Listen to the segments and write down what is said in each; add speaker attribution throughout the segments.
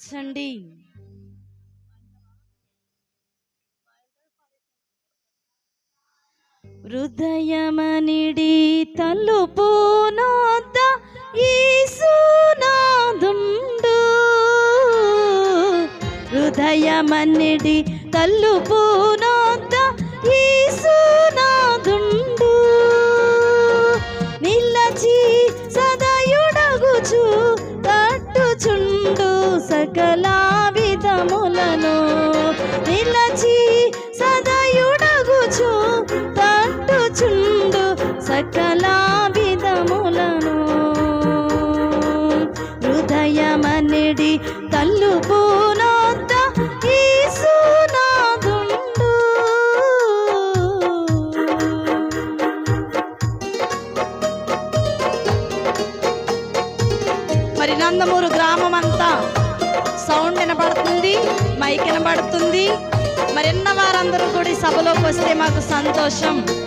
Speaker 1: మార్చండి హృదయమనిడి తలుపునోద్ద ఈసునాదుండు హృదయమనిడి తలుపునోద్ద తల్లుపోనంత మరి నందమూరు గ్రామం అంతా సౌండ్ వినబడుతుంది మైక్ వినబడుతుంది. మరిన్న వారందరూ కూడా సభలోకి వస్తే మాకు సంతోషం.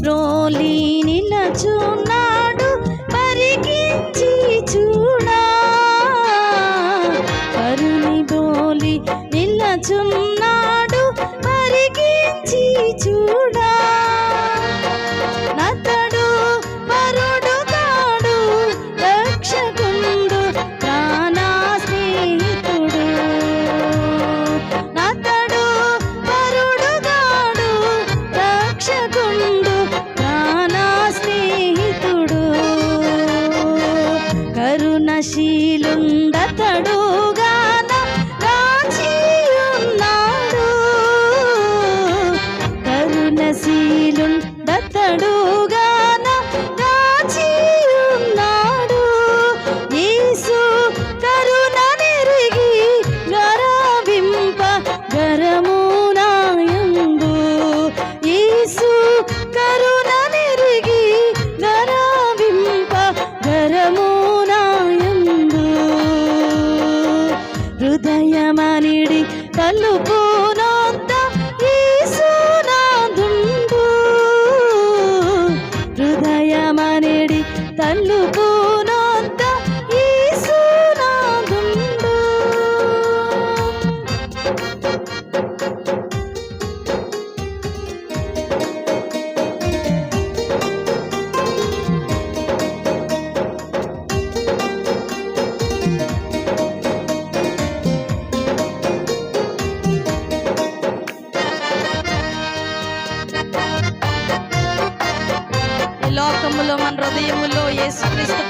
Speaker 1: బ్రోలి నిలచున్నాడు పరికించి చూడా. కరుణి బ్రోలి నిలచున్నాడు పరికించి చూడా. తలుపు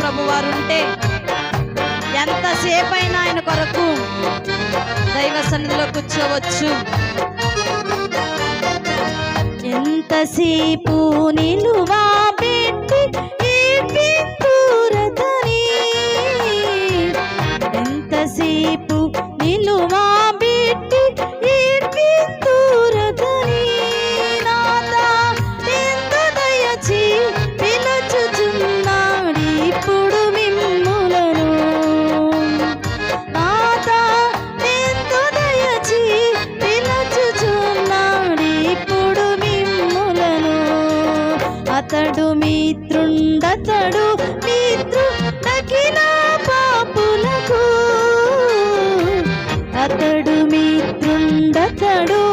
Speaker 1: ప్రభు వారు ఉంటే ఎంతసేపైనా ఆయన కొరకు దైవ సన్నిధిలో కూర్చోవచ్చు. ఎంతసేపు నిలువా అతడు మిత్రుండతడు మిత్రు తగిన పాపులకు. అతడు మిత్రుండతడు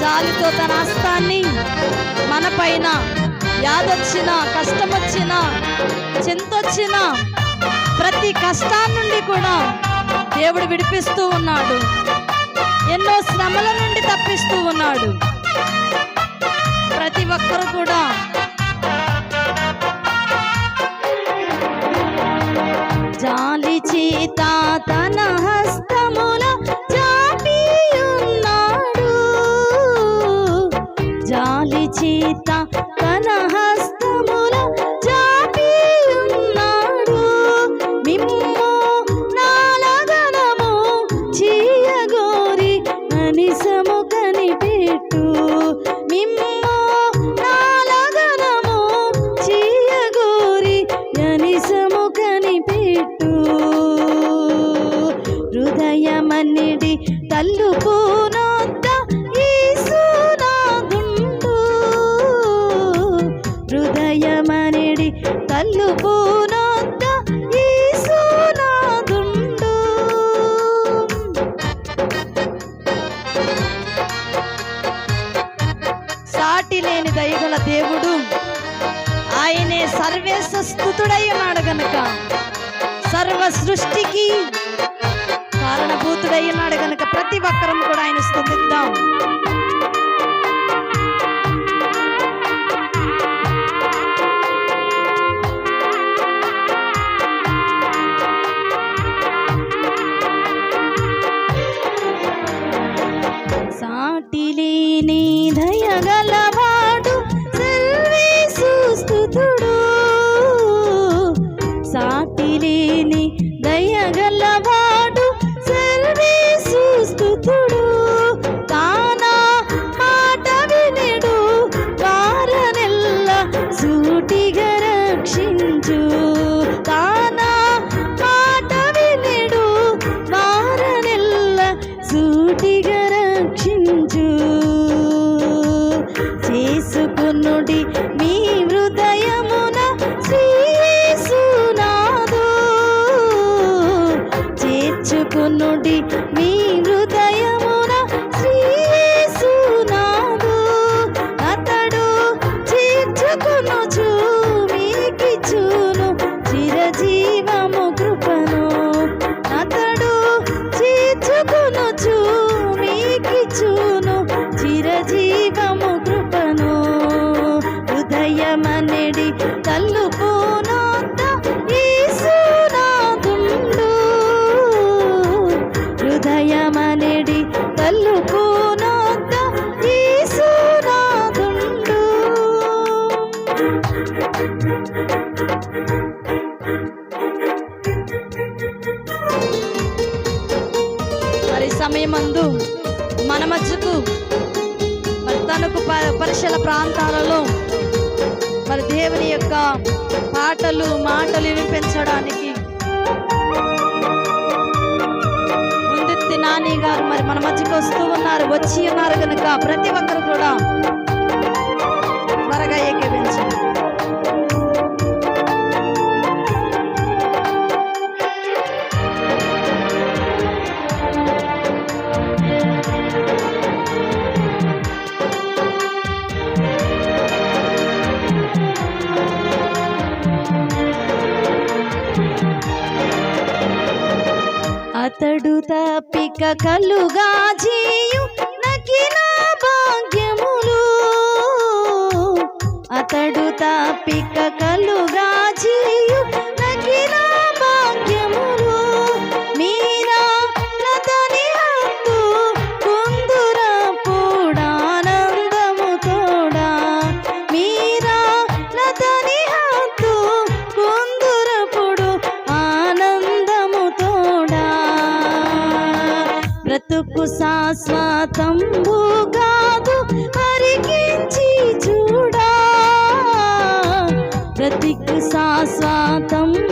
Speaker 1: జాలితో తన హస్తాన్ని మనపైన యాదొచ్చినా కష్టం వచ్చినా చింతొచ్చినా ప్రతి కష్టాన్ని నుండి కూడా దేవుడు విడిపిస్తూ ఉన్నాడు. ఎన్నో శ్రమల నుండి తప్పిస్తూ ఉన్నాడు. ప్రతి ఒక్కరు కూడా తల్లుకోనొద్ద ఈసునాదుండు హృదయమనిడి తల్లుకోనొద్ద ఈసునాదుండు సాటి లేని దయగల దేవుడు ఆయనే సర్వేశ స్థుతుడై ఉన్నాడు గనుక. సర్వ సృష్టికి కారణభూతుడై ఉన్నాడు కనుక ప్రతి ఒక్కరం కూడా ఆయన స్థుతిద్దాం. చేసుకునుడి మీ హృదయమున శ్రీసునాదు. చేర్చుకునుడి మీ హృదయమున శ్రీసునాదు. అతడు చేర్చుకునుచు మీకిచ్చును చిరజీ తల్లుకు తల్లుకోనొద్ద మరి సమయమందు మన మధ్యకు మరి తనకు పరిసర ప్రాంతాలలో మరి దేవుని యొక్క పాటలు మాటలు వినిపించడానికి నాని గారు మరి మన మధ్యకు వస్తూ ఉన్నారు వచ్చి ఉన్నారు కనుక ప్రతి ఒక్కరు కూడా అతడు తప్పిక కలుగా జీయు నకిన భాగ్యములు. అతడు తప్పిక కలుగా జీయు బ్రతికు శాశ్వతంబు